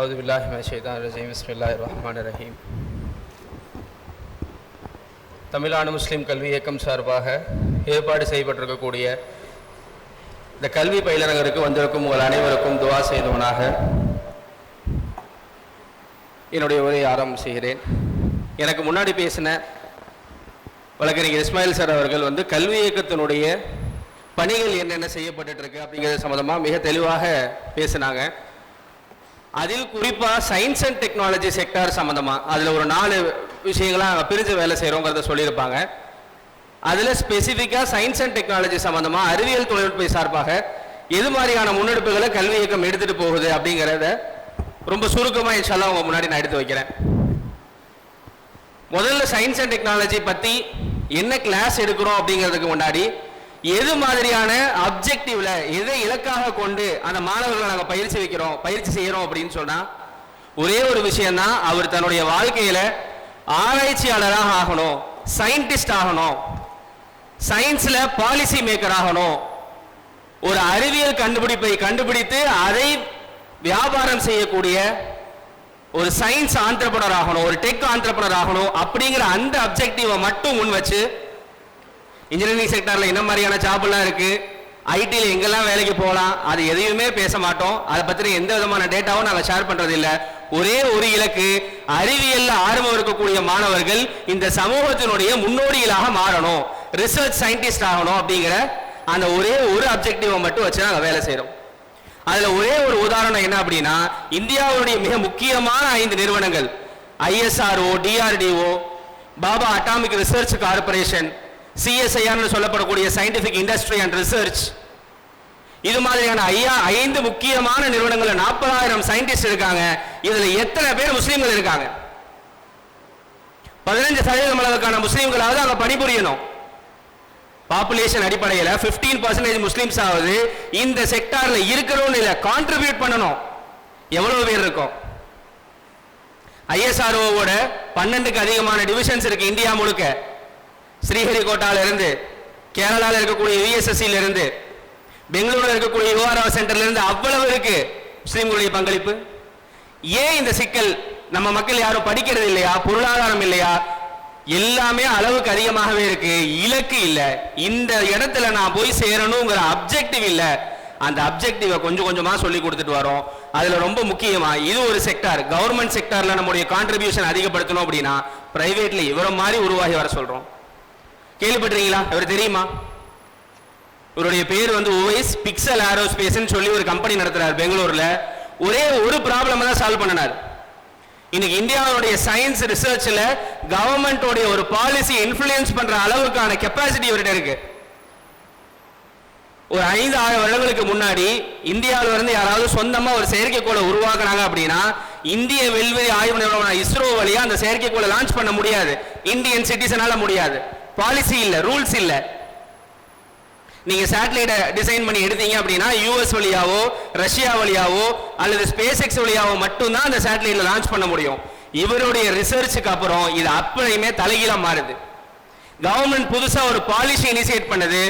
அவுது பில்லாஹி மினஷ் ஷைத்தானிர் ரஜீம் பிஸ்மில்லாஹிர் ரஹ்மானிர் ரஹீம் தமிழ்நாடு முஸ்லீம் கல்வி இயக்கம் சார்பாக ஏற்பாடு செய்யப்பட்டிருக்கக்கூடிய இந்த கல்வி பயிலரங்கருக்கு வந்திருக்கும் உங்கள் அனைவருக்கும் துவா செய்தவனாக என்னுடைய உரையை ஆரம்பம் செய்கிறேன். எனக்கு முன்னாடி பேசின வழக்கறிஞர் இஸ்மாயில் சார் அவர்கள் வந்து கல்வி இயக்கத்தினுடைய பணிகள் என்னென்ன செய்யப்பட்டுருக்கு அப்படிங்கிறது சம்மந்தமாக மிக தெளிவாக பேசினாங்க. அதில் குறிப்பாக சயின்ஸ் அண்ட் டெக்னாலஜி செக்டார் சம்மந்தமாக அதில் ஒரு நாலு விஷயங்களாக நாங்கள் பிரிஞ்சு வேலை செய்கிறோங்கிறத சொல்லியிருப்பாங்க. அதில் ஸ்பெசிஃபிக்காக சயின்ஸ் அண்ட் டெக்னாலஜி சம்மந்தமாக அறிவியல் தொழில்நுட்ப சார்பாக எது மாதிரியான முன்னெடுப்புகளை கல்வி இயக்கம் எடுத்துகிட்டு போகுது அப்படிங்கிறத ரொம்ப சுருக்கமாக இன்ஷால்லா உங்கள் முன்னாடி நான் எடுத்து வைக்கிறேன். முதல்ல சயின்ஸ் அண்ட் டெக்னாலஜி பற்றி என்ன கிளாஸ் எடுக்கிறோம் அப்படிங்கிறதுக்கு முன்னாடி எது மாதிரியான அப்ஜெக்டிவ்ல எதை இலக்காக கொண்டு அந்த மாணவர்களை நாங்கள் பயிற்சி வைக்கிறோம் பயிற்சி செய்கிறோம் அப்படின்னு சொன்னால் ஒரே ஒரு விஷயம்தான் அவர் தன்னுடைய வாழ்க்கையில ஆராய்ச்சியாளராக ஆகணும் சயின்டிஸ்ட் ஆகணும் சயின்ஸ்ல பாலிசி மேக்கர் ஆகணும். ஒரு அறிவியல் கண்டுபிடிப்பை கண்டுபிடித்து அதை வியாபாரம் செய்யக்கூடிய ஒரு சயின்ஸ் ஆண்டர்பனர் ஆகணும் ஒரு டெக் ஆண்டர்பனர் ஆகணும் அப்படிங்கிற அந்த அப்ஜெக்டிவை மட்டும் முன் வச்சு இன்ஜினியரிங் செக்டர்ல என்ன மாதிரியான ஜாப்லாம் இருக்குது ஐடியில் எங்கெல்லாம் வேலைக்கு போகலாம்? அது எதையுமே பேச மாட்டோம். அதை பற்றின எந்த விதமான டேட்டாவும் நாங்கள் ஷேர் பண்ணுறது இல்லை ஒரே ஒரு இலக்கு அறிவியல்ல ஆர்வம் இருக்கக்கூடிய மாணவர்கள் இந்த சமூகத்தினுடைய முன்னோடிகளாக மாறணும். ரிசர்ச் சயின்டிஸ்ட் ஆகணும் அப்படிங்கிற அந்த ஒரே ஒரு அப்ஜெக்டிவை மட்டும் வச்சு நாங்கள் வேலை செய்கிறோம் அதில் ஒரே ஒரு உதாரணம் என்ன அப்படின்னா இந்தியாவுடைய மிக முக்கியமான ஐந்து நிறுவனங்கள். ISRO DRDO Bhabha atomic research corporation சிஎஸ்ஐஆர்னு சொல்லப்படக்கூடிய சயின்டிஃபிக் இண்டஸ்ட்ரி அண்ட் ரிசர்ச் இது மாதிரியான ஐயா ஐந்து முக்கியமான நிறுவனங்களில் நாற்பதாயிரம் சயின்டிஸ்ட் இருக்காங்க. இதில் எத்தனை பேர் முஸ்லீம்கள் இருக்காங்க? பதினஞ்சு சதவீதம் அளவுக்கான முஸ்லீம்களாவது அங்கே பணிபுரியணும். பாப்புலேஷன் அடிப்படையில் 15% பர்சன்டேஜ் முஸ்லீம்ஸ் ஆகுது இந்த செக்டாரில் இருக்கிறோம் இல்லை கான்ட்ரிபியூட் பண்ணணும். எவ்வளவு பேர் இருக்கும்? ஐஎஸ்ஆர்ஓவோட பன்னெண்டுக்கு அதிகமான டிவிஷன்ஸ் இருக்கு இந்தியா முழுக்க. ஸ்ரீஹரிகோட்டாவிலிருந்து கேரளாவில் இருக்கக்கூடிய யூஎஸ்எஸ்சில பெங்களூரில் இருக்கக்கூடிய யுஆர்ஆர் சென்டர்லேருந்து அவ்வளவு இருக்கு முஸ்லீம்களுடைய பங்களிப்பு. ஏன் இந்த சிக்கல் நம்ம மக்கள் யாரும் படிக்கிறது இல்லையா? பொருளாதாரம் இல்லையா? எல்லாமே அளவுக்கு அதிகமாகவே இருக்கு. இலக்கு இல்லை. இந்த இடத்துல நான் போய் சேரணுங்கிற அப்ஜெக்டிவ் இல்லை. அந்த அப்ஜெக்டிவை கொஞ்சம் கொஞ்சமாக சொல்லி கொடுத்துட்டு வரோம். அதில் ரொம்ப முக்கியமாக இது ஒரு செக்டார் கவர்மெண்ட் செக்டாரில் நம்முடைய கான்ட்ரிபியூஷன் அதிகப்படுத்தணும் அப்படின்னா பிரைவேட்ல இவரை மாதிரி உருவாகி வர சொல்கிறோம் கேள்விப்பட்டிருக்கீங்களா? அவர் தெரியுமா? இவருடைய பேர் வந்து ஓஎஸ் பிக்சல் ஏரோஸ்பேஸ்னு சொல்லி ஒரு கம்பெனி நடத்துறாரு பெங்களூர்ல. ஒரே ஒரு ப்ராப்ளம் தான் சால்வ் பண்ணினார். இன்னைக்கு இந்தியாவுடைய சயின்ஸ் ரிசர்ச்ல கவர்மெண்டோடைய ஒரு பாலிசி இன்ஃப்ளூயன்ஸ் பண்ற அளவுக்கான கெப்பாசிட்டி இவர்கிட்ட இருக்கு. ஒரு ஐந்து ஆறு வருடங்களுக்கு முன்னாடி இந்தியாவில் இருந்து யாராவது சொந்தமாக ஒரு செயற்கைக்கோளை உருவாக்குனாங்க அப்படின்னா இந்திய வில்வெளி ஆய்வு நிறுவனம் இஸ்ரோ வழியாக அந்த செயற்கைக்கோளை லான்ச் பண்ண முடியாது. இந்தியன் சிட்டிசனால முடியாது. பாலிசி இல்லை ரூல்ஸ் இல்லை. நீங்க சேட்டலைட்டை டிசைன் பண்ணி எடுத்தீங்க அப்படின்னா யூஎஸ் வழியாவோ ரஷ்யா வழியாவோ அல்லது ஸ்பேஸ் எக்ஸ் வழியாவோ மட்டும்தான் அந்த சேட்டலைட்ல லான்ச் பண்ண முடியும். இவருடைய ரிசர்ச்சுக்கு அப்புறம் இது அப்படியுமே தலைகீழா மாறுது. கவர்மெண்ட் புதுசா ஒரு பாலிசி இனிஷியேட் பண்ணது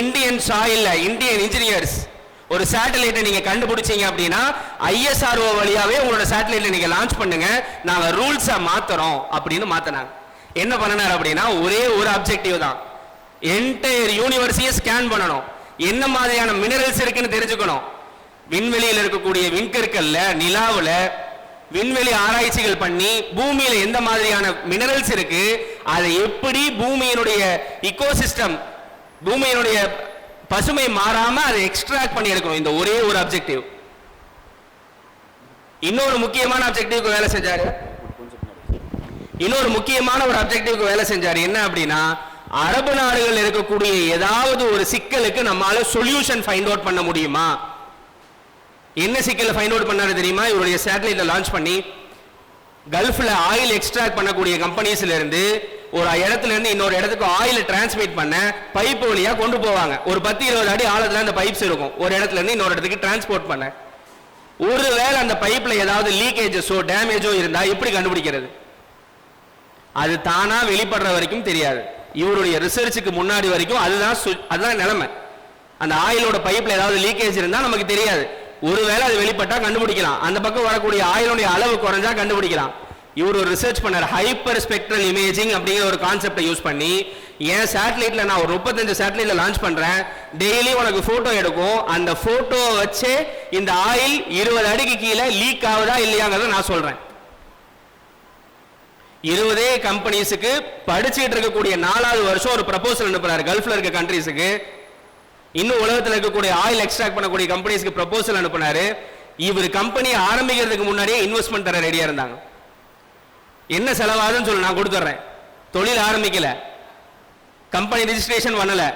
இந்தியன் சாயில்ல இந்தியன் இன்ஜினியர்ஸ் ஒரு சேட்டலைட்டை நீங்க கண்டுபிடிச்சீங்க அப்படின்னா ஐஎஸ்ஆர்ஓ வழியாவே உங்களோட சேட்டலைட்டை நீங்க லான்ச் பண்ணுங்க. நாங்க ரூல்ஸை மாத்துறோம் அப்படின்னு மாத்தினாங்க. என்ன பண்ணனார் அப்படின்னா ஒரே ஒரு அப்ஜெக்டிவ் தான். என்டையர் யூனிவர்ஸையும் ஸ்கேன் பண்ணணும். என்ன மாதிரியான மினரல்ஸ் இருக்குன்னு தெரிஞ்சுக்கணும். விண்வெளியில் இருக்கக்கூடிய விண்கற்கல்ல நிலாவில் விண்வெளி ஆராய்ச்சிகள் பண்ணி பூமியில எந்த மாதிரியான மினரல்ஸ் இருக்கு அதை எப்படி பூமியினுடைய இக்கோசிஸ்டம் பூமியினுடைய பசுமை மாறாம அதை எக்ஸ்ட்ராக்ட் பண்ணி எடுக்கணும். இந்த ஒரே ஒரு அப்ஜெக்டிவ் இன்னொரு முக்கியமான அப்ஜெக்டிவ்க்கு வேலை செஞ்சாரு. இன்னொரு முக்கியமான ஒரு அப்ஜெக்டிவ்க்கு வேலை செஞ்சார். என்ன அப்படின்னா அரபு நாடுகள் இருக்கக்கூடிய ஏதாவது ஒரு சிக்கலுக்கு நம்மளால சொல்யூஷன் ஃபைண்ட் அவுட் பண்ண முடியுமா? என்ன சிக்கலை ஃபைண்ட் அவுட் பண்ணாரு தெரியுமா? இவருடைய சேட்டலைட்ல லான்ச் பண்ணி கல்ஃபில் ஆயில் எக்ஸ்ட்ராக்ட் பண்ணக்கூடிய கம்பெனிஸ்ல இருந்து ஒரு இடத்துல இருந்து இன்னொரு இடத்துக்கு ஆயில் டிரான்ஸ்மிட் பண்ண பைப் வழியாக கொண்டு போவாங்க. ஒரு பத்து இருபது அடி ஆழத்தில் அந்த பைப்ஸ் இருக்கும். ஒரு இடத்துல இருந்து இன்னொரு இடத்துக்கு டிரான்ஸ்போர்ட் பண்ண. ஒருவேளை அந்த பைப்ல ஏதாவது லீக்கேஜஸோ டேமேஜோ இருந்தா எப்படி கண்டுபிடிக்கிறது? அது தானா வெளிப்படுற வரைக்கும் தெரியாது. இவருடைய ரிசர்ச்சுக்கு முன்னாடி வரைக்கும் அதுதான் சு- அதுதான் நிலைமை. அந்த ஆயிலோட பைப்ல ஏதாவது லீக்கேஜ் இருந்தா நமக்கு தெரியாது. ஒருவேளை அது வெளிப்பட்டா கண்டுபிடிக்கலாம். அந்த பக்கம் வரக்கூடிய ஆயிலுடைய அளவு குறைஞ்சா கண்டுபிடிக்கலாம். இவர் ஒரு ரிசர்ச் பண்ணார். ஹைப்பர் ஸ்பெக்ட்ரல் இமேஜிங் அப்படிங்கிற ஒரு கான்செப்டை யூஸ் பண்ணி என் சேட்டலைட்ல நான் ஒரு முப்பத்தஞ்சு சேட்டலைட்ல லான்ச் பண்றேன். டெய்லி உனக்கு போட்டோ எடுக்கும். அந்த ஃபோட்டோவை வச்சு இந்த ஆயில் இருபது அடிக்கு கீழே லீக் ஆகுதா இல்லையாங்கிறத நான் சொல்றேன். இருபதே கம்பெனிஸுக்கு படிச்சுட்டு இருக்கக்கூடிய நாலாவது வருஷம் ஒரு ப்ரப்போசல் அனுப்புறாரு. கல்ஃபில் இருக்க கண்ட்ரீஸுக்கு இன்னும் உலகத்தில் இருக்கக்கூடிய ஆயில் எக்ஸ்ட்ராக்ட் பண்ணக்கூடிய கம்பெனிஸ்க்கு ப்ரப்போசல் அனுப்புனாரு. இவர் கம்பெனி ஆரம்பிக்கிறதுக்கு முன்னாடியே இன்வெஸ்ட்மெண்ட் தர ரெடியாக இருந்தாங்க. என்ன செலவாகுதுன்னு சொல்லி நான் கொடுத்துட்றேன். தொழில் ஆரம்பிக்கல. கம்பெனி ரிஜிஸ்ட்ரேஷன் பண்ணல.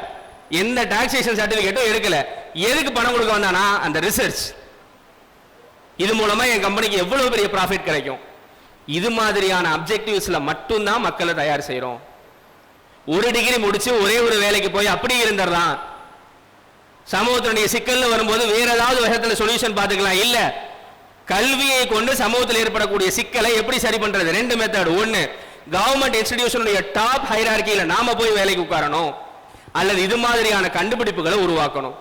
எந்த டாக்ஸேஷன் சர்டிபிகேட்டும் எடுக்கல. எதுக்கு பணம் கொடுக்க வந்தானா? அந்த ரிசர்ச் இது மூலமா என் கம்பெனிக்கு எவ்வளவு பெரிய ப்ராஃபிட் கிடைக்கும்? இது மாதிரியான அப்ஜெக்டிவ்ஸில் மட்டும்தான் மக்களை தயார் செய்கிறோம் ஒரு டிகிரி முடிச்சு ஒரே ஒரு வேலைக்கு போய் அப்படி இருந்துடலாம். சமூகத்தினுடைய சிக்கல்னு வரும்போது வேற ஏதாவது விதத்துல சொல்யூஷன் பார்த்துக்கலாம். இல்ல கல்வியை கொண்டு சமூகத்தில் ஏற்படக்கூடிய சிக்கலை எப்படி சரி பண்றது? ரெண்டு மெத்தட் ஒன்னு கவர்மெண்ட் இன்ஸ்டிடியூஷனுடைய டாப் ஹைரார்கியில நாம போய் வேலைக்கு உட்காரணும். அல்லது இது மாதிரியான கண்டுபிடிப்புகளை உருவாக்கணும்.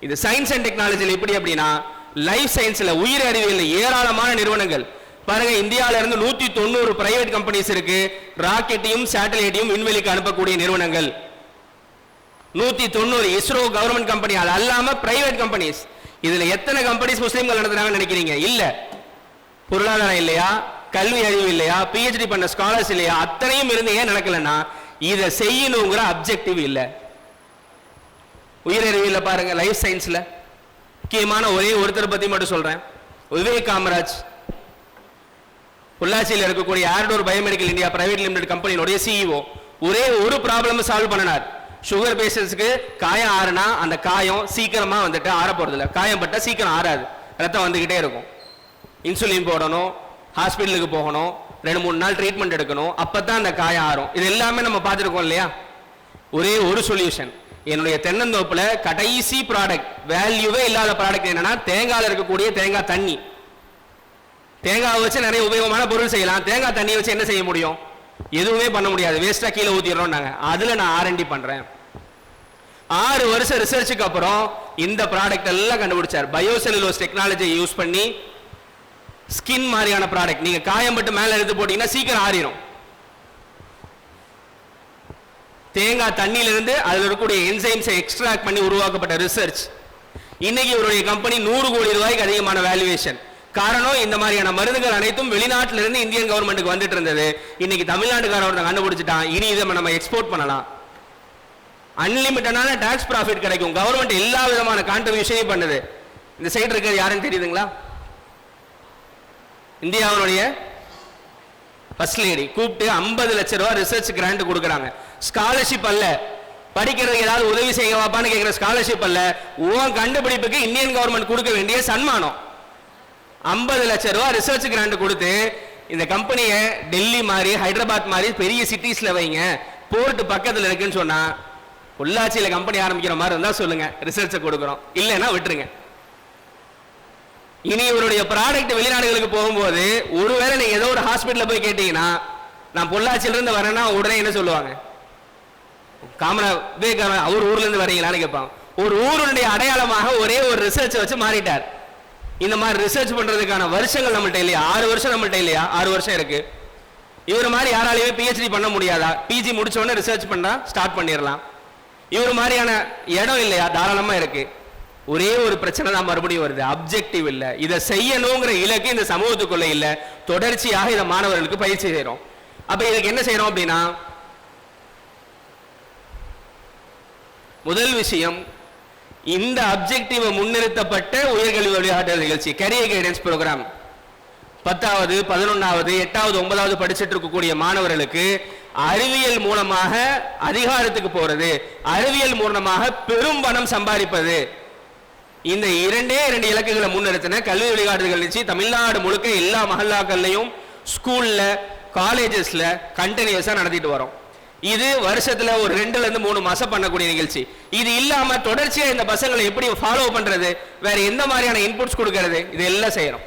இது சயின்ஸ் அண்ட் டெக்னாலஜியில் எப்படி அப்படின்னா லைஃப் சயின்ஸ்ல உயிர் அறிவியல் ஏராளமான நிறுவனங்கள் பாருங்க இந்தியாவில இருந்து நூத்தி தொண்ணூறு பிரைவேட் கம்பெனிஸ் இருக்கு. ராக்கெட்டையும் சேட்டலைட்டையும் விண்வெளிக்கு அனுப்பக்கூடிய நிறுவனங்கள். நூத்தி தொண்ணூறு இஸ்ரோ கவர்மெண்ட் கம்பெனி அது அல்லாம பிரைவேட் கம்பெனிஸ் இதுல எத்தனை கம்பெனிஸ் முஸ்லீம்கள் நடத்துறாங்கன்னு நினைக்கிறீங்க? இல்ல. பொருளாதாரம் இல்லையா? கல்வி அறிவு இல்லையா? பிஹெச்டி பண்ண ஸ்காலர்ஸ் இல்லையா? அத்தனையும் இருந்து ஏன் நடக்கலன்னா இதை செய்யணுங்கிற அப்ஜெக்டிவ் இல்லை. உயிரறிவியல் பாருங்க லைஃப் சயின்ஸ்ல முக்கியமான ஒரே ஒருத்தரை பத்தி மட்டும் சொல்றேன். விவேக் காமராஜ். பொள்ளாச்சியில் இருக்கக்கூடிய ஆர்டோர் பயோமெடிக்கல் இந்தியா பிரைவேட் லிமிடெட் கம்பெனியினுடைய சிஇஓ ஒரே ஒரு ப்ராப்ளம் சால்வ் பண்ணினார். சுகர் பேஷண்ட்ஸுக்கு காயம் ஆறுனா அந்த காயம் சீக்கிரமாக வந்துட்டு ஆற போகிறதில்ல காயம் பட்டால் சீக்கிரம் ஆறாது. ரத்தம் வந்துக்கிட்டே இருக்கும். இன்சுலின் போடணும் ஹாஸ்பிட்டலுக்கு போகணும் ரெண்டு மூணு நாள் ட்ரீட்மெண்ட் எடுக்கணும் அப்போ தான் அந்த காயம் ஆறும். இது எல்லாமே நம்ம பார்த்துருக்கோம் இல்லையா? ஒரே ஒரு சொல்யூஷன் என்னுடைய தென்னந்தோப்பில் கடைசி ப்ராடக்ட் வேல்யூவே இல்லாத ப்ராடக்ட் என்னன்னா தேங்காயில் இருக்கக்கூடிய தேங்காய் தண்ணி. தேங்காய் வச்சு நிறைய உபயோகமான பொருள் செய்யலாம். தேங்காய் தண்ணியை வச்சு என்ன செய்ய முடியும்? எதுவுமே பண்ண முடியாது. வேஸ்டா கீழே ஊத்திடுறோம் நாங்க அதுல நான் ஆர்என்டி பண்றேன். ஆறு வருஷம் ரிசர்ச்சுக்கு அப்புறம் இந்த ப்ராடக்ட் எல்லாம் கண்டுபிடிச்சார். பயோசெலுலோஸ் டெக்னாலஜி யூஸ் பண்ணி ஸ்கின் மாதிரியான ப்ராடக்ட் நீங்க காயம் பட்டு மேல எடுத்து போட்டீங்கன்னா சீக்கிரம் ஆறிடும் தேங்காய் தண்ணியில இருந்து அதுல இருக்கக்கூடிய என்சைம்ஸை எக்ஸ்ட்ராக்ட் பண்ணி உருவாக்கப்பட்ட ரிசர்ச் இன்னைக்கு இவருடைய கம்பெனி நூறு கோடி ரூபாய்க்கு அதிகமான வேல்யூவேஷன் காரணம் இந்த மாதிரியான மருந்துகள் அனைத்தும் வெளிநாட்டில இருந்து இந்தியன் கவர்மெண்ட்டுக்கு வந்துட்டு இருந்தது. இன்னைக்கு தமிழ்நாட்டுக்காரன் ஒருத்தன் கண்டுபிடிச்சிட்டான். இனி இதை நம்ம எக்ஸ்போர்ட் பண்ணலாம். அன்லிமிட்டடான டாக்ஸ் ப்ராஃபிட் கிடைக்கும். கவர்மெண்ட் எல்லா விதமான கான்ட்ரிபியூஷனையும் பண்ணுது. இந்த சைடு இருக்கிறது யாருன்னு தெரியுதுங்களா? இந்தியாவுடைய ஃபர்ஸ்ட் லேடி கூப்பிட்டு ஐம்பது லட்ச ரூபா ரிசர்ச் கிராண்ட் கொடுக்குறாங்க. ஸ்காலர்ஷிப் அல்ல. படிக்கிறதுக்கு ஏதாவது உதவி செய்ய வாப்பான்னு கேட்குற ஸ்காலர்ஷிப் அல்ல. உன் கண்டுபிடிப்புக்கு இந்தியன் கவர்மெண்ட் கொடுக்க வேண்டிய சன்மானம். ஐம்பது லட்ச ரூபா ரிசர்ச் கிராண்ட் கொடுத்து இந்த கம்பெனியை டெல்லி மாதிரி ஹைதராபாத் மாதிரி பெரிய சிட்டிஸில் வைங்க. போர்ட் பக்கத்தில் இருக்குன்னு சொன்னால் பொள்ளாச்சியில் கம்பெனி ஆரம்பிக்கிற மாதிரி இருந்தால் சொல்லுங்கள் ரிசர்ச்சை கொடுக்குறோம். இல்லைன்னா விட்டுருங்க. இனி இவருடைய ப்ராடக்ட் வெளிநாடுகளுக்கு போகும்போது ஒருவேளை நீங்கள் ஏதோ ஒரு ஹாஸ்பிட்டலில் போய் கேட்டீங்கன்னா நான் பொள்ளாச்சியிலேருந்து வரேன்னா உடனே என்ன சொல்லுவாங்க? காமரா விவேகானந்த அவர் ஊர்லேருந்து வரீங்களான்னு கேட்பாங்க. ஒரு ஊருடைய அடையாளமாக ஒரே ஒரு ரிசர்ச் வச்சு மாறிட்டார். இந்த மாதிரி ரிசர்ச் பண்றதுக்கான வருஷங்கள் நம்மள்ட்ட இல்லையா? ஆறு வருஷம் நம்மள்ட்ட இல்லையா? ஆறு வருஷம் இருக்கு. இவர் மாதிரி யாராலையுமே பிஹெச்டி பண்ண முடியாதா? பிஜி முடிச்ச உடனே ரிசர்ச் பண்ணா ஸ்டார்ட் பண்ணிடலாம் இவர் மாதிரியான இடம் இல்லையா? தாராளமா இருக்கு. ஒரே ஒரு பிரச்சனை தான் மறுபடியும் வருது. அப்ஜெக்டிவ் இல்லை. இதை செய்யணுங்கிற இலக்கு இந்த சமூகத்துக்குள்ள இல்லை. தொடர்ச்சியாக இதை மாணவர்களுக்கு பயிற்சி செய்கிறோம் அப்ப இதுக்கு என்ன செய்யறோம் அப்படின்னா முதல் விஷயம் இந்த அப்ஜெக்டிவ் முன்னிறுத்தப்பட்ட உயர்கல்வி வழிகாட்டல் நிகழ்ச்சி கரியர் கைடன்ஸ் ப்ரோக்ராம் பத்தாவது பதினொன்னாவது எட்டாவது ஒன்பதாவது படிச்சுட்டு இருக்கக்கூடிய மாணவர்களுக்கு அறிவியல் மூலமாக அதிகாரத்துக்கு போறது அறிவியல் மூலமாக பெரும் பணம் சம்பாதிப்பது. இந்த இரண்டே இரண்டு இலக்குகளை முன்னிறுத்தின கல்வி வழிகாட்டுதல் நிகழ்ச்சி தமிழ்நாடு முழுக்க எல்லா மகல்லாக்கள்லையும் ஸ்கூல்ல காலேஜஸ்ல கண்டினியூஸா நடத்திட்டு வரோம். இது வருஷத்துல ஒரு ரெண்டுல இருந்து மூணு மாசம் பண்ணக்கூடிய நிகழ்ச்சி. இது இல்லாம தொடர்ச்சியா இந்த பசங்களை எப்படி ஃபாலோ பண்றது? வேற எந்த மாதிரியான இன்புட்ஸ் கொடுக்கறது? இது எல்லாம் செய்யறோம்.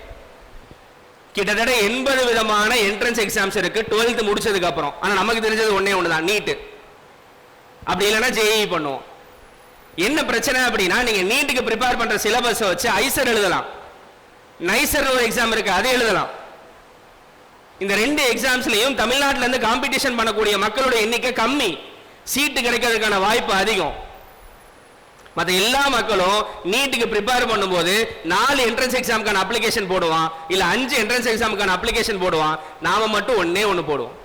கிட்டத்தட்ட எண்பது விதமான என்ட்ரன்ஸ் எக்ஸாம்ஸ் இருக்கு. டுவெல்த் முடிச்சதுக்கு அப்புறம். ஆனா நமக்கு தெரிஞ்சது ஒன்னே ஒண்ணுதான். நீட்டு அப்படி இல்லைன்னா ஜேஇ பண்ணுவோம். என்ன பிரச்சனை அப்படின்னா நீங்க நீட்டுக்கு ப்ரிப்பேர் பண்ற சிலபஸ் வச்சு ஐசர் எழுதலாம். நைசர் ஒரு எக்ஸாம் இருக்கு அதை எழுதலாம். இந்த ரெண்டு எக்ஸாம்ஸ்லையும் தமிழ்நாட்டிலேருந்து காம்படிஷன் பண்ணக்கூடிய மக்களோட எண்ணிக்கை கம்மி. சீட்டு கிடைக்கிறதுக்கான வாய்ப்பு அதிகம். மற்ற எல்லா மக்களும் நீட்டுக்கு ப்ரிப்பேர் பண்ணும்போது நாலு என்ட்ரன்ஸ் எக்ஸாமுக்கான அப்ளிகேஷன் போடுவான். இல்லை அஞ்சு என்ட்ரன்ஸ் எக்ஸாமுக்கான அப்ளிகேஷன் போடுவான். நாம மட்டும் ஒன்றே ஒன்று போடுவோம்.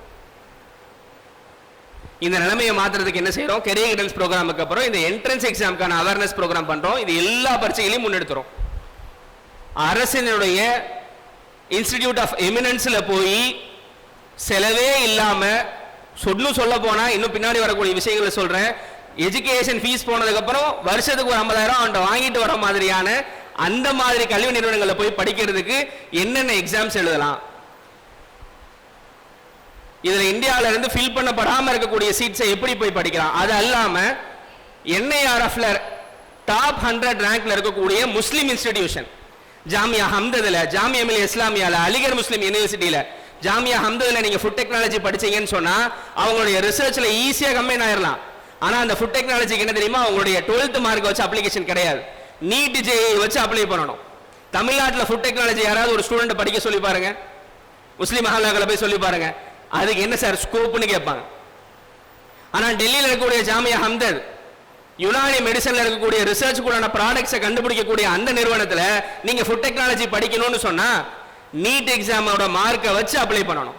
இந்த நிலைமையை மாற்றுறதுக்கு என்ன செய்யறோம் கெரியர் கைடன்ஸ் ப்ரோக்ராமுக்கு அப்புறம் இந்த என்ட்ரன்ஸ் எக்ஸாமுக்கான அவேர்னஸ் ப்ரோக்ராம் பண்ணுறோம் இது எல்லா பரீட்சைகளையும் முன்னெடுத்துறோம். அரசினுடைய இன்ஸ்டிடியூட் ஆஃப் எமினன்ஸில் போய் செலவே இல்லாமல் சொன்னும் சொல்ல போனால் இன்னும் பின்னாடி வரக்கூடிய விஷயங்களை சொல்கிறேன் எஜுகேஷன் ஃபீஸ் போனதுக்கப்புறம் வருஷத்துக்கு ஒரு ஐம்பதாயிரம் அவன்கிட்ட வாங்கிட்டு வர மாதிரியான அந்த மாதிரி கல்வி நிறுவனங்களில் போய் படிக்கிறதுக்கு என்னென்ன எக்ஸாம்ஸ் எழுதலாம்? இதில் இந்தியாவில இருந்து ஃபில் பண்ணப்படாமல் இருக்கக்கூடிய சீட்ஸை எப்படி போய் படிக்கலாம்? அது அல்லாமல் என்ஐஆர்எஃப்ல டாப் ஹண்ட்ரட் ரேங்க்ல இருக்கக்கூடிய முஸ்லீம் இன்ஸ்டிடியூஷன் ஜாமியா ஹம்ததுல ஜாமியா மில் இஸ்லாமியால அலிகர் முஸ்லீம் யூனிவர்சிட்டியில ஜாமியா ஹம்ததுல நீங்க ஃபுட் டெக்னாலஜி படிச்சீங்கன்னு சொன்னா அவங்களுடைய ரிசர்ச்ல ஈஸியா கம்பைன் ஆயிடலாம் ஆனா அந்த ஃபுட் டெக்னாலஜிக்கு என்ன தெரியுமா? அவங்களுடைய டுவெல்த் மார்க் வச்சு அப்ளிகேஷன் கிடையாது. நீட் ஜேஇ வச்சு அப்ளை பண்ணணும். தமிழ்நாட்டில் ஃபுட் டெக்னாலஜி யாராவது ஒரு ஸ்டூடெண்ட் படிக்க சொல்லி பாருங்க. முஸ்லீம் மஹாலாக்களை போய் சொல்லி பாருங்க. அதுக்கு என்ன சார் ஸ்கோப்னு கேட்பாங்க. ஆனா டெல்லியில் இருக்கக்கூடிய ஜாமியா ஹம்தத் யுனானி மெடிசன்ல இருக்கக்கூடிய ரிசர்ச் கூடான ப்ராடக்ட்ஸை கண்டுபிடிக்கக்கூடிய அந்த நிறுவனத்தில் நீங்க ஃபுட் டெக்னாலஜி படிக்கணும்னு சொன்னா நீட் எக்ஸாமோட மார்க்கை வச்சு அப்ளை பண்ணணும்.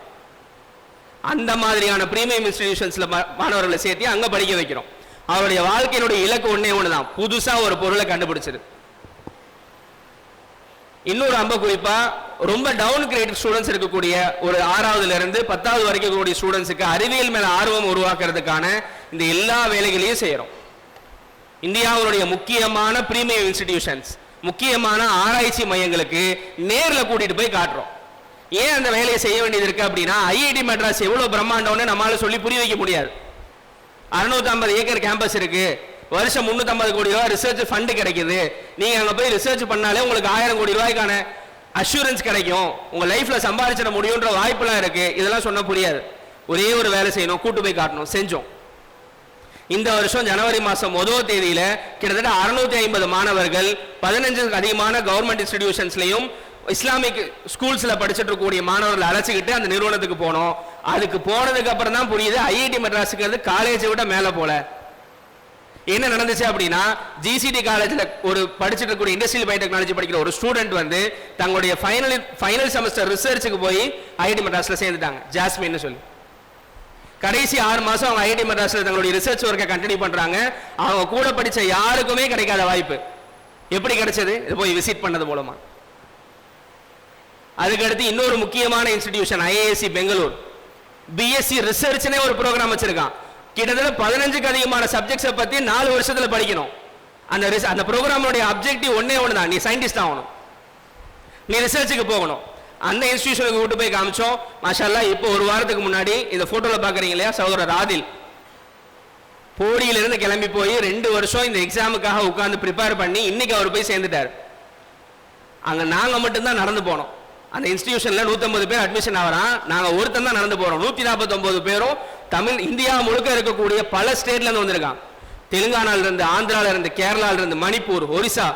அந்த மாதிரியான பிரீமியம் இன்ஸ்டிடியூஷன்ஸ்ல மாணவர்களை சேர்த்து அங்க படிக்க வைக்கிறோம். அவருடைய வாழ்க்கையினுடைய இலக்கு ஒண்ணே ஒண்ணுதான். புதுசா ஒரு பொருளை கண்டுபிடிச்சது. இன்னொரு அம்ப குறிப்பா ரொம்ப டவுன் கிரேட் ஸ்டூடெண்ட்ஸ் இருக்கக்கூடிய ஒரு ஆறாவதுல இருந்து பத்தாவது வரைக்கும் இருக்கக்கூடிய ஸ்டூடெண்ட்ஸுக்கு அறிவியல் மேல ஆர்வம் உருவாக்குறதுக்கான இந்த எல்லா வேலைகளையும் செய்யறோம். இந்தியாவுடைய முக்கியமான பிரீமியம் இன்ஸ்டிடியூஷன்ஸ் முக்கியமான ஆராய்ச்சி மையங்களுக்கு நேரில் கூட்டிட்டு போய் காட்டுறோம். ஏன் அந்த வேலையை செய்ய வேண்டியது இருக்கு அப்படின்னா ஐஐடி மெட்ராஸ் எவ்வளவு பிரம்மாண்டம்னு நம்மளால சொல்லி புரிய வைக்க முடியாது. 650 ஏக்கர் கேம்பஸ் இருக்கு. வருஷம் 350 கோடி ரூபாய் ரிசர்ச் ஃபண்டு கிடைக்குது. நீங்க அங்க போய் ரிசர்ச் பண்ணாலே உங்களுக்கு ஆயிரம் கோடி ரூபாய்க்கான அஷூரன்ஸ் கிடைக்கும். உங்க லைஃப்ல சம்பாதிச்சிட முடியுன்ற வாய்ப்புலாம் இருக்கு. இதெல்லாம் சொன்ன புரியாது. ஒரே ஒரு வேலை செய்யணும் கூட்டு போய் காட்டணும் செஞ்சோம். இந்த வருஷம் ஜனவரி மாதம் முதல் தேதியில் கிட்டத்தட்ட அறுநூத்தி ஐம்பது மாணவர்கள் பதினஞ்சுக்கு அதிகமான கவர்மெண்ட் இன்ஸ்டிடியூஷன்ஸ்லையும் இஸ்லாமிக் ஸ்கூல்ஸில் படிச்சுட்டு இருக்கக்கூடிய மாணவர்களை அழைச்சிக்கிட்டு அந்த நிறுவனத்துக்கு போனோம். அதுக்கு போனதுக்கு அப்புறம் தான் புரியுது ஐஐடி மெட்ராஸுக்கு காலேஜை விட மேலே போல. என்ன நடந்துச்சு அப்படின்னா ஜிசிடி காலேஜில் ஒரு படிச்சுட்டு இருக்கக்கூடிய இண்டஸ்ட்ரியல் பயோடெக்னாலஜி படிக்கிற ஒரு ஸ்டூடெண்ட் வந்து தங்களுடைய ஃபைனல் ஃபைனல் செமஸ்டர் ரிசர்ச்சுக்கு போய் ஐஐடி மெட்ராஸில் சேர்ந்துட்டாங்க. ஜாஸ்மின்னு சொல்லி. கடைசி ஆறு மாதம் அவங்க ஐஐடி மெட்ராஸில் தங்களுடைய ரிசர்ச் ஒர்க்கை கண்டினியூ பண்ணுறாங்க அவங்க கூட படித்த யாருக்குமே கிடைக்காத வாய்ப்பு. எப்படி கிடைச்சது? இது போய் விசிட் பண்ணது மூலமா. அதுக்கடுத்து இன்னொரு முக்கியமான இன்ஸ்டிடியூஷன் ஐஏஎஸ்சி பெங்களூர். பிஎஸ்சி ரிசர்ச்னே ஒரு ப்ரோக்ராம் வச்சிருக்கான். கிட்டத்தட்ட பதினஞ்சுக்கு அதிகமான சப்ஜெக்ட்ஸை பற்றி நாலு வருஷத்தில் படிக்கணும். அந்த அந்த ப்ரோக்ராமோட அப்ஜெக்டிவ் ஒன்னே ஒன்று தான் நீ சயின்டிஸ்ட் ஆகணும். நீ ரிசர்ச்சுக்கு போகணும். அந்த இன்ஸ்டியூஷனுக்கு கூட்டு போய் காமிச்சோம். மாஷல்லா இப்போ ஒரு வாரத்துக்கு முன்னாடி இந்த போட்டோல பாக்குறீங்க இல்லையா சகோதரர் ஆதில் போடியிலிருந்து கிளம்பி போய் ரெண்டு வருஷம் இந்த எக்ஸாமுக்காக உட்காந்து ப்ரிப்பேர் பண்ணி இன்னைக்கு அவர் போய் சேர்ந்துட்டார். அங்கே நாங்கள் மட்டும்தான் நடந்து போனோம். அந்த இன்ஸ்டியூஷனில் நூற்றம்பது பேர் அட்மிஷன் ஆகிறான். நாங்கள் ஒருத்தன் தான் நடந்து போகிறோம் நூற்றி நாற்பத்தொம்பது பேரும் தமிழ் இந்தியா முழுக்க இருக்கக்கூடிய பல ஸ்டேட்ல இருந்து வந்திருக்கான் தெலுங்கானாவிலிருந்து ஆந்திராவிலிருந்து கேரளாவிலிருந்து இருந்து மணிப்பூர் ஒரிசா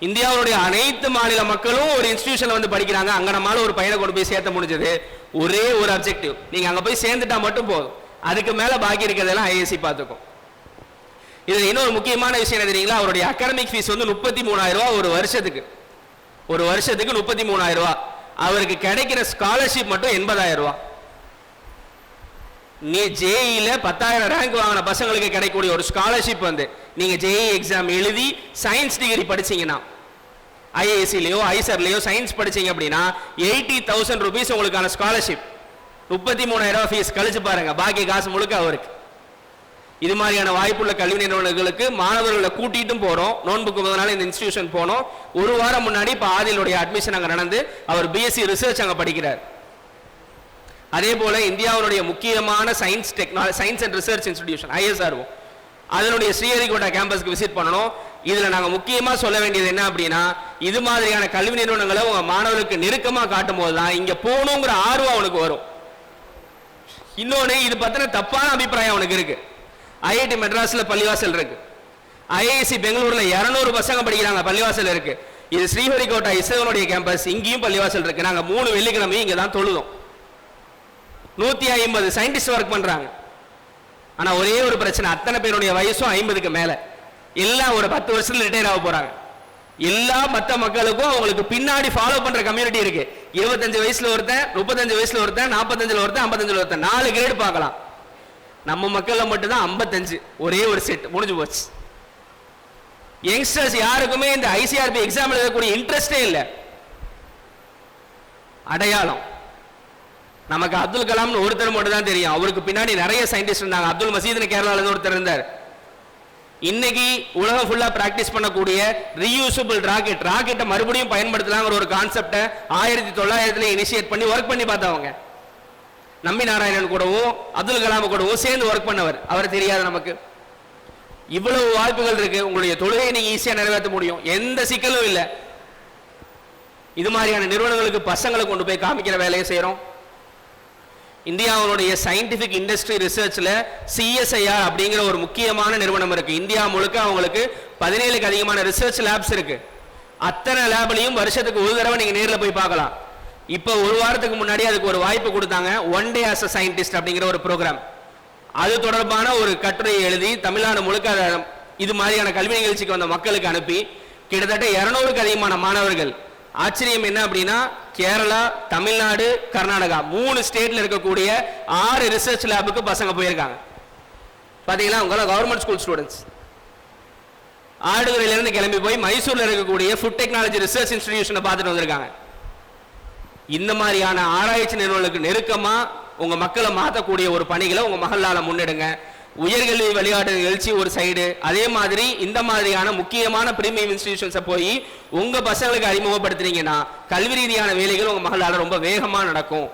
இந்தியாவுடைய அனைத்து மாநில மக்களும் ஒரு இன்ஸ்டியூஷன்ல வந்து படிக்கிறாங்க. அங்க நம்மளால ஒரு பையனை கொண்டு போய் சேர்த்த முடிஞ்சது. ஒரே ஒரு அப்ஜெக்டிவ் நீங்க அங்க போய் சேர்ந்துட்டா மட்டும் போதும். அதுக்கு மேல பாக்கி இருக்கிறதெல்லாம் ஐஏசி பார்த்துக்கும். இதுல இன்னொரு முக்கியமான விஷயம் என்ன தெரியுங்களா? அவருடைய அகாடமிக் ஃபீஸ் வந்து முப்பத்தி மூணாயிரம் ரூபாய் ஒரு வருஷத்துக்கு. ஒரு வருஷத்துக்கு முப்பத்தி மூணாயிரம் ரூபாய் அவருக்கு கிடைக்கிற ஸ்காலர்ஷிப் மட்டும் எண்பதாயிரம் ரூபாய் நீ ஜேஇல பத்தாயிரம் ரேங்க் வாங்கின பசங்களுக்கு கிடைக்கக்கூடிய ஒரு ஸ்காலர்ஷிப் வந்து நீங்க ஜேஇ எக்ஸாம் எழுதி சயின்ஸ் டிகிரி படிச்சீங்கன்னா ஐஏஎஸ்சிலேயோ ஐசர்லையோ சயின்ஸ் படிச்சீங்க அப்படின்னா எயிட்டி தௌசண்ட் ருபீஸ் உங்களுக்கான ஸ்காலர்ஷிப் முப்பத்தி மூணாயிரம் ஃபீஸ் கழிச்சு பாருங்க பாக்கி காசு முழுக்க அவருக்கு. இது மாதிரியான வாய்ப்புள்ள கல்வி நிறுவனங்களுக்கு மாணவர்களை கூட்டிட்டும் போறோம். நோன்புக்கு முதல் இந்த இன்ஸ்டிடியூஷன் போனோம். ஒரு வாரம் முன்னாடி இப்போ ஆதிலுடைய அட்மிஷன் அங்கே நடந்து அவர் பிஎஸ்சி ரிசர்ச் அங்கே படிக்கிறார். அதே போல இந்தியாவுடைய முக்கியமான science technology science and research institution ISRO அதனுடைய ஸ்ரீஹரிகோட்டா கேம்பஸ்க்கு விசிட் பண்ணணும். இதில் நாங்கள் முக்கியமாக சொல்ல வேண்டியது என்ன அப்படின்னா இது மாதிரியான கல்வி நிறுவனங்களை உங்கள் மாணவர்களுக்கு நெருக்கமாக காட்டும் போது தான் இங்கே போகணுங்கிற ஆர்வம் அவனுக்கு வரும். இன்னொன்று இது பற்றின தப்பான அபிப்பிராயம் அவனுக்கு இருக்கு. ஐஐடி மெட்ராஸில் பள்ளிவாசல் இருக்கு. ஐஐசி பெங்களூரில் இரநூறு பசங்க படிக்கிறாங்க பள்ளிவாசல் இருக்கு. இது ஸ்ரீஹரிகோட்டா இசைவனுடைய கேம்பஸ் இங்கேயும் பள்ளிவாசல் இருக்கு. நாங்கள் மூணு வெள்ளிக்கிழமையும் இங்கே தான் தொழுதோம். நூத்தி ஐம்பது சயின்டிஸ்ட் ஒர்க் பண்றாங்க. ஆனா ஒரே ஒரு பிரச்சனை அத்தனை பேருடைய வயசும் ஐம்பதுக்கு மேல. எல்லாம் ஒரு பத்து வருஷத்துல ரிட்டையர் ஆக போறாங்க. எல்லா மத்த மக்களுக்கும் அவங்களுக்கு பின்னாடி ஃபாலோ பண்ற கம்யூனிட்டி இருக்கு. இருபத்தஞ்சு வயசுல ஒருத்தன் முப்பத்தஞ்சு வயசுல ஒருத்தன் நாற்பத்தஞ்சுல ஒருத்தன் ஐம்பத்தஞ்சுல ஒருத்தன். நாலு கிரேடு பார்க்கலாம். நம்ம மக்களில் மட்டும்தான் ஐம்பத்தஞ்சு ஒரே ஒரு செட் முடிஞ்சு போச்சு. யங்ஸ்டர்ஸ் யாருக்குமே இந்த ஐசிஆர்பி எக்ஸாம் எழுதக்கூடிய இன்ட்ரெஸ்டே இல்லை. அடையாளம். நமக்கு அப்துல் கலாம்னு ஒருத்தர் மட்டும் தான் தெரியும். அவருக்கு பின்னாடி நிறைய சயின்டிஸ்ட் இருந்தாங்க. அப்துல் மசீதுன்னு கேரளால இருந்து ஒருத்தர் இருந்தார். இன்னைக்கு உலகம் ஃபுல்லா பிராக்டிஸ் பண்ணக்கூடிய ரீயூசபிள் ராக்கெட் ராக்கெட்டை மறுபடியும் பயன்படுத்தலாங்கிற ஒரு கான்செப்டை ஆயிரத்தி தொள்ளாயிரத்துல இனிஷியேட் பண்ணி ஒர்க் பண்ணி பார்த்தவங்க. நம்பி நாராயணன் கூடவும் அப்துல் கலாம் கூடவும் சேர்ந்து ஒர்க் பண்ணவர். அவர் தெரியாது நமக்கு. இவ்வளவு வாய்ப்புகள் இருக்கு. உங்களுடைய தொழுகையை நீங்க ஈஸியா நிறைவேற்ற முடியும். எந்த சிக்கலும் இல்லை. இது மாதிரியான நிறுவனங்களுக்கு பசங்களை கொண்டு போய் காமிக்கிற வேலையை செய்யறோம் இந்தியாவுடைய சயின்டிஃபிக் இண்டஸ்ட்ரி ரிசர்ச்சில் சிஎஸ்ஐஆர் அப்படிங்கிற ஒரு முக்கியமான நிறுவனம் இருக்குது இந்தியா முழுக்க அவங்களுக்கு பதினேழுக்கு அதிகமான ரிசர்ச் லேப்ஸ் இருக்குது அத்தனை லேப்லையும் வருஷத்துக்கு ஒரு தடவை நீங்கள் நேரில் போய் பார்க்கலாம். இப்போ ஒரு வாரத்துக்கு முன்னாடி அதுக்கு ஒரு வாய்ப்பு கொடுத்தாங்க. One day as a scientist அப்படிங்கிற ஒரு ப்ரோக்ராம் அது தொடர்பான ஒரு கட்டுரையை எழுதி தமிழ்நாடு முழுக்க அதை இது மாதிரியான கல்வி நிகழ்ச்சிக்கு வந்த மக்களுக்கு அனுப்பி கிட்டத்தட்ட இரநூறுக்கு அதிகமான மாணவர்கள் ஆச்சரியம் என்ன அப்படின்னா கேரளா தமிழ்நாடு கர்நாடகா மூணு ஸ்டேட்ல இருக்கக்கூடிய ஆறு ரிசர்ச் லேபுக்கு பசங்க போயிருக்காங்க. பாத்தீங்களா? உங்களாம் கவர்மெண்ட் ஸ்கூல் ஸ்டூடெண்ட்ஸ் ஆடுதுறையில இருந்து கிளம்பி போய் மைசூர்ல இருக்கக்கூடிய ஃபுட் டெக்னாலஜி ரிசர்ச் இன்ஸ்டிடியூஷனை பார்த்துட்டு வந்திருக்காங்க. இந்த மாதிரியான ஆராய்ச்சி நிறுவனங்களுக்கு நெருக்கமா உங்க மக்களை மாற்றக்கூடிய ஒரு பணிகளை உங்க மகளால் முன்னெடுங்க. உயர்கல்வி விளையாட்டு நிகழ்ச்சி ஒரு சைடு அதே மாதிரி இந்த மாதிரியான முக்கியமான பிரீமியம் இன்ஸ்டிடியூஷன்ஸை போய் உங்க பசங்களுக்கு அறிமுகப்படுத்துறீங்கன்னா கல்வி ரீதியான வேலைகள் உங்கள் மகளால் ரொம்ப வேகமா நடக்கும்.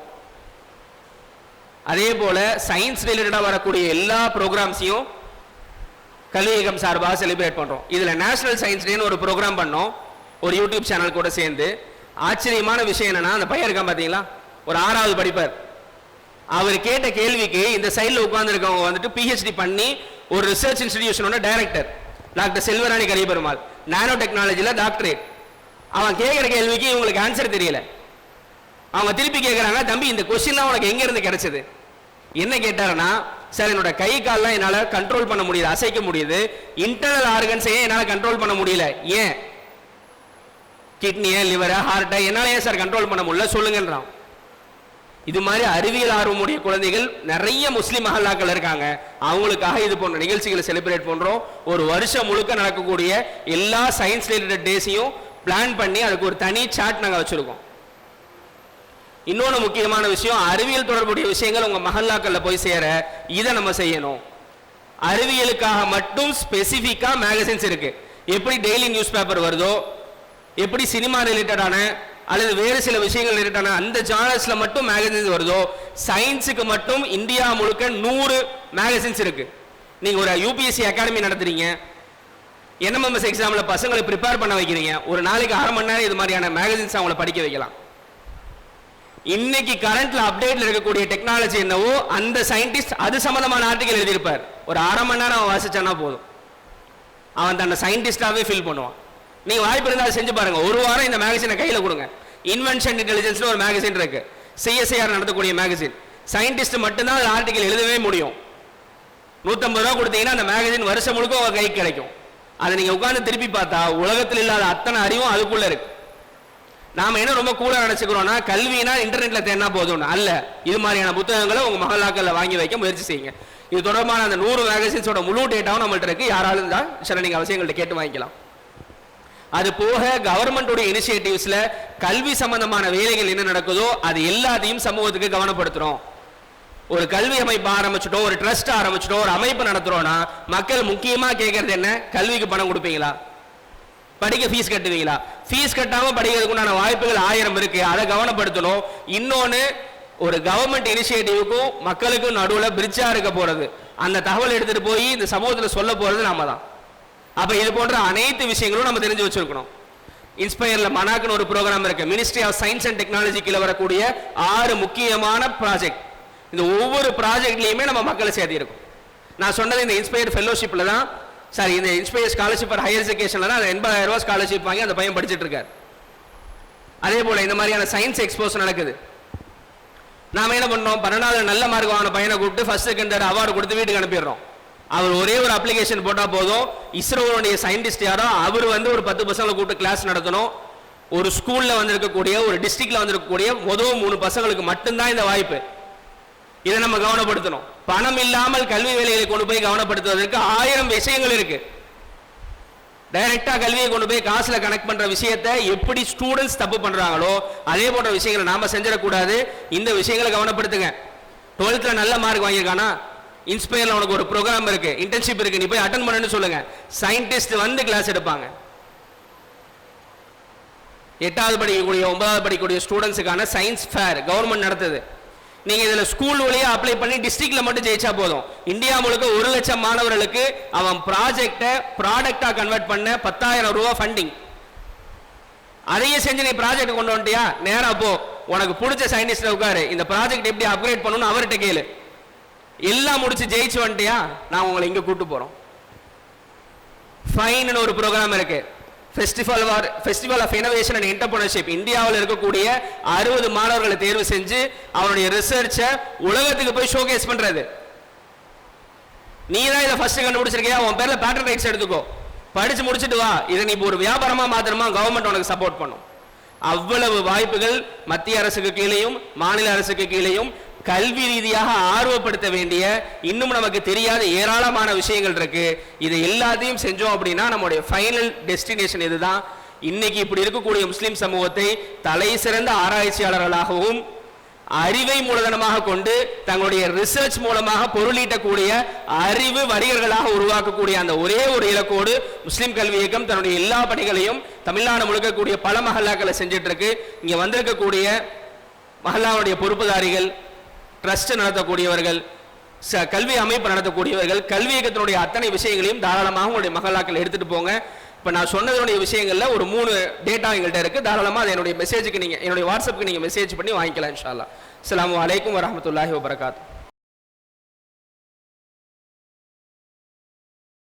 அதே போல சயின்ஸ் ரிலேட்டடாக வரக்கூடிய எல்லா ப்ரோக்ராம்ஸையும் கல்வி இயக்கம் சார்பாக செலிப்ரேட் பண்றோம். இதுல நேஷனல் சயின்ஸ் டேன்னு ஒரு ப்ரோக்ராம் பண்ணோம். ஒரு யூடியூப் சேனல் கூட சேர்ந்து. ஆச்சரியமான விஷயம் என்னன்னா அந்த பையன் இருக்கான் பார்த்தீங்களா ஒரு ஆறாவது படிப்பர். அவர் கேட்ட கேள்விக்கு இந்த சைடில் உட்கார்ந்துருக்கவங்க வந்துட்டு பிஹெச்டி பண்ணி ஒரு research இன்ஸ்டிடியூஷனோட director doctor Selvarani Kariyaperumal nano டெக்னாலஜியில் டாக்டரேட் அவன் கேட்குற கேள்விக்கு இவங்களுக்கு ஆன்சர் தெரியல. அவங்க திருப்பி கேட்குறாங்க தம்பி இந்த கொஸ்டின்லாம் உனக்கு எங்கேருந்து கிடைச்சது? என்ன கேட்டாருன்னா சார் என்னோட கை கால்லாம் என்னால் கண்ட்ரோல் பண்ண முடியுது அசைக்க முடியுது. இன்டர்னல் ஆர்கன்ஸையே என்னால் கண்ட்ரோல் பண்ண முடியல? ஏன்? கிட்னியை லிவரை ஹார்ட்டை என்னால் ஏன் சார் கண்ட்ரோல் பண்ண முடியல? சொல்லுங்கன்றான். இது மாதிரி அறிவியல் ஆர்வமுடைய குழந்தைகள் நிறைய முஸ்லீம் மஹல்லாக்கள் இருக்காங்க. அவங்களுக்காக இது போன்ற நிகழ்ச்சிகளை செலிப்ரேட் பண்றோம். ஒரு வருஷம் முழுக்க நடக்கக்கூடிய எல்லா சயின்ஸ் ரிலேட்டட் டேஸையும் பிளான் பண்ணி அதுக்கு ஒரு தனி சாட் நாங்கள் வச்சிருக்கோம். இன்னொன்று முக்கியமான விஷயம் அறிவியல் தொடர்புடைய விஷயங்கள் உங்க மஹல்லாக்கள்ல போய் சேர இதை நம்ம செய்யணும். அறிவியலுக்காக மட்டும் ஸ்பெசிஃபிக்காக மேகசின்ஸ் இருக்கு. எப்படி டெய்லி நியூஸ் பேப்பர் வருதோ எப்படி சினிமா ரிலேட்டடான அல்லது வேறு சில விஷயங்கள் ரிலேட்டடான அந்த ஜானல்ஸில் மட்டும் மேகசின்ஸ் வருதோ? சயின்ஸுக்கு மட்டும் இந்தியா முழுக்க நூறு மேகசின்ஸ் இருக்குது நீங்கள் ஒரு யூபிஎஸ்சி அகாடமி நடத்துறீங்க. என்எம்எம்எஸ் எக்ஸாமில் பசங்களை ப்ரிப்பேர் பண்ண வைக்கிறீங்க. ஒரு நாளைக்கு அரை மணி நேரம் இது மாதிரியான மேகசின்ஸ் அவங்கள படிக்க வைக்கலாம். இன்னைக்கு கரண்ட்ல அப்டேட்ல இருக்கக்கூடிய டெக்னாலஜி என்னவோ அந்த சயின்டிஸ்ட் அது சம்பந்தமான ஆர்டிகல் எழுதியிருப்பார். ஒரு அரை மணி நேரம் அவன் வாசிச்சானா போதும். அவன் தன்னை சயின்டிஸ்டாவே ஃபீல் பண்ணுவான். நீங்கள் வாய்ப்பு இருந்தால் செஞ்சு பாருங்க. ஒரு வாரம் இந்த மேகசினை கையில் கொடுங்க. இன்வென்ஷன் இன்டெலிஜென்ஸ்னு ஒரு மேகசின் இருக்கு. சிஎஸ்ஐஆர் நடத்தக்கூடிய மேகசின் சயின்டிஸ்ட் மட்டும்தான் அது ஆர்டிகல் எழுதவே முடியும். நூற்றம்பது ரூபா கொடுத்தீங்கன்னா அந்த மேகசின் வருஷம் முழுக்க உங்கள் கைக்கு கிடைக்கும். அதை நீங்கள் உட்காந்து திருப்பி பார்த்தா உலகத்தில் இல்லாத அத்தனை அறிவும் அதுக்குள்ளே இருக்கு. நாம் என்ன ரொம்ப கூட நினைச்சுக்கிறோம்னா கல்வினா இன்டர்நெட்டில் தேனா போதும் அல்ல இது மாதிரியான புத்தகங்களை உங்கள் மகளாக்கள்ல வாங்கி வைக்க முயற்சி செய்யுங்க. இது தொடர்பான அந்த நூறு மேகசின்ஸோட முழு டேட்டாவும் நம்மள்ட்ட இருக்குது யாராலும் இருந்தால் சில நீங்கள் அவசியங்கள்ட்ட கேட்டு வாங்கிக்கலாம். அது போக கவர்மெண்டோட இனிஷியேட்டிவ்ஸ்ல கல்வி சம்பந்தமான வேலைகள் என்ன நடக்குதோ அது எல்லாத்தையும் சமூகத்துக்கு கவனப்படுத்துறோம். ஒரு கல்வி அமைப்பு ஆரம்பிச்சிட்டோம் ஒரு ட்ரஸ்ட் ஆரம்பிச்சிட்டோம் ஒரு அமைப்பு நடத்துறோம்னா மக்கள் முக்கியமா கேட்கறது என்ன? கல்விக்கு பணம் கொடுப்பீங்களா? படிக்க ஃபீஸ் கட்டுவீங்களா? ஃபீஸ் கட்டாம படிக்கிறதுக்கு உண்டான வாய்ப்புகள் ஆயிரம் இருக்கு. அதை கவனப்படுத்தணும். இன்னொன்னு ஒரு கவர்மெண்ட் இனிஷியேட்டிவுக்கும் மக்களுக்கும் நடுவில் பிரிட்ஜா இருக்க போறது. அந்த தகவல் எடுத்துட்டு போய் இந்த சமூகத்தில் சொல்ல போறது நாம தான் அப்போ இது போன்ற அனைத்து விஷயங்களும் நம்ம தெரிஞ்சு வச்சிருக்கணும். இன்ஸ்பயர்ல மனாக்குன்னு ஒரு ப்ரோக்ராம் இருக்கு. Ministry of science and technology கீழே வரக்கூடிய ஆறு முக்கியமான ப்ராஜெக்ட் இந்த ஒவ்வொரு ப்ராஜெக்ட்லையுமே நம்ம மக்களை சேர்த்திருக்கோம் நான் சொன்னது இந்த இன்ஸ்பயர் ஃபெல்லோஷிப்பில் தான். சாரி இந்த இன்ஸ்பயர் ஸ்காலர்ஷிப் ஃபார் ஹையர் எஜுகேஷனில் தான். எண்பதாயிரம் ரூபா ஸ்காலர்ஷிப் வாங்கி அந்த பையன் படிச்சுட்டு இருக்காரு. அதே போல இந்த மாதிரியான சயின்ஸ் எக்ஸ்போஸ் நடக்குது. நாம என்ன பண்ணோம்? பன்னெண்டாவது நல்ல மார்க் வாங்கின பையனை கூப்பிட்டு ஃபர்ஸ்ட் செகண்ட் அவார்டு கொடுத்து வீட்டுக்கு அனுப்பிடுறோம். அவர் ஒரே ஒரு அப்ளிகேஷன் போட்டால் போதும். இஸ்ரோனுடைய சயின்டிஸ்ட் யாரோ அவர் வந்து ஒரு பத்து பசங்களை கூப்பிட்டு கிளாஸ் நடத்தணும். ஒரு ஸ்கூலில் வந்திருக்கக்கூடிய ஒரு டிஸ்ட்ரிக்டில் வந்திருக்கக்கூடிய முதல் மூணு பசங்களுக்கு மட்டும்தான் இந்த வாய்ப்பு. இதை நம்ம கவனப்படுத்தணும். பணம் இல்லாமல் கல்வி வேலைகளை கொண்டு போய் கவனப்படுத்துவதற்கு ஆயிரம் விஷயங்கள் இருக்கு. டைரக்டா கல்வியை கொண்டு போய் காசுல கனெக்ட் பண்ற விஷயத்தை எப்படி ஸ்டூடெண்ட்ஸ் தப்பு பண்றாங்களோ அதே போன்ற விஷயங்களை நாம செஞ்சிடக்கூடாது. இந்த விஷயங்களை கவனப்படுத்துங்க. டுவெல்த்ல நல்ல மார்க் வாங்கியிருக்கானா? இன்ஸ்பயர்ல உனக்கு ஒரு ப்ரோக்ராம் இருக்கு இன்டர்ன்ஷிப் இருக்கு நீ போய் அட்டன் பண்ணுன்னு சொல்லுங்க. சயின்டிஸ்ட் வந்து கிளாஸ் எடுப்பாங்க. எட்டாவது படிக்கக்கூடிய ஒன்பதாவது படிக்கக்கூடிய ஸ்டூடெண்ட்ஸுக்கான சயின்ஸ் ஃபேர் கவர்மெண்ட் நடத்துது. நீங்கள் இதில் ஸ்கூல் வழியாக அப்ளை பண்ணி டிஸ்ட்ரிக்டில் மட்டும் ஜெயிச்சா போதும். இந்தியா முழுக்க ஒரு லட்சம் மாணவர்களுக்கு அவன் ப்ராஜெக்டை ப்ராடக்டாக கன்வெர்ட் பண்ண பத்தாயிரம் ரூபாய் ஃபண்டிங் அதையே செஞ்சு நீ ப்ராஜெக்ட் கொண்டு வந்துட்டியா? நேராக போ. உனக்கு பிடிச்ச சயின்டிஸ்ட்ல உட்காரு. இந்த ப்ராஜெக்ட் எப்படி அப்கிரேட் பண்ணணும்னு அவர்கிட்ட கேளு. எல்லாம் முடிச்சு ஜெயிச்சு வந்துட்டியா? நான் உங்களை இங்க கூட்டு போறோம். ஃபைன் ஒரு ப்ரோக்ராம் இருக்கு. Festival or festival of innovation and entrepreneurship இந்தியாவில் இருக்கக்கூடிய அறுபது மாணவர்களை தேர்வு செஞ்சு அவருடைய ரிசர்ச்சை உலகத்துக்கு போய் ஷோகேஸ் பண்றது. நீ தான் இதை ஃபர்ஸ்ட் கண்டுபிடிச்சிருக்கியா? உன் பேர்ல பேட்டர்ன் ரைட்ஸ் எடுத்துக்கோ. படிச்சு முடிச்சிட்டு வா. இதை நீ இப்போ ஒரு வியாபாரமா மாத்திரமா கவர்மெண்ட் உனக்கு சப்போர்ட் பண்ணும். அவ்வளவு வாய்ப்புகள் மத்திய அரசுக்கு கீழேயும் மாநில அரசுக்கு கீழேயும் கல்வி ரீதியாக ஆர்வப்படுத்த வேண்டிய இன்னும் நமக்கு தெரியாத ஏராளமான விஷயங்கள் இருக்கு. இது எல்லாத்தையும் செஞ்சோம் அப்படின்னா நம்முடைய ஃபைனல் டெஸ்டினேஷன் இதுதான். இன்னைக்கு இப்படி இருக்கக்கூடிய முஸ்லிம் சமூகத்தை தலை சிறந்த ஆராய்ச்சியாளர்களாகவும் அறிவை மூலதனமாக கொண்டு தங்களுடைய ரிசர்ச் மூலமாக பொருளீட்டக்கூடிய அறிவு வணிகர்களாக உருவாக்கக்கூடிய அந்த ஒரே ஒரு இலக்கோடு முஸ்லிம் கல்வி இயக்கம் தன்னுடைய எல்லா பணிகளையும் தமிழ்நாடு முழுக்கக்கூடிய பல மஹல்லாக்களை செஞ்சுட்டு இருக்கு இங்க வந்திருக்கக்கூடிய மகல்லாவுடைய பொறுப்புதாரிகள் ட்ரஸ்ட் நடத்தக்கூடியவர்கள் ச- கல்வி அமைப்பு நடத்தக்கூடியவர்கள் கல்வி இயக்கத்தினுடைய அத்தனை விஷயங்களையும் தாராளமாக உங்களுடைய மகளாக்கள் எடுத்துகிட்டு போங்க. இப்போ நான் சொன்னதனுடைய விஷயங்களில் ஒரு மூணு டேட்டா எங்கள்கிட்ட இருக்குது தாராளமாக அதை என்னுடைய மெசேஜுக்கு நீங்கள் என்னுடைய வாட்ஸ்அப்புக்கு நீங்கள் மெசேஜ் பண்ணி வாங்கிக்கலாம் இன்ஷா அஸ்லாம் வலைக்கம் அலைக்கும் வரஹ்மத்துல்லாஹி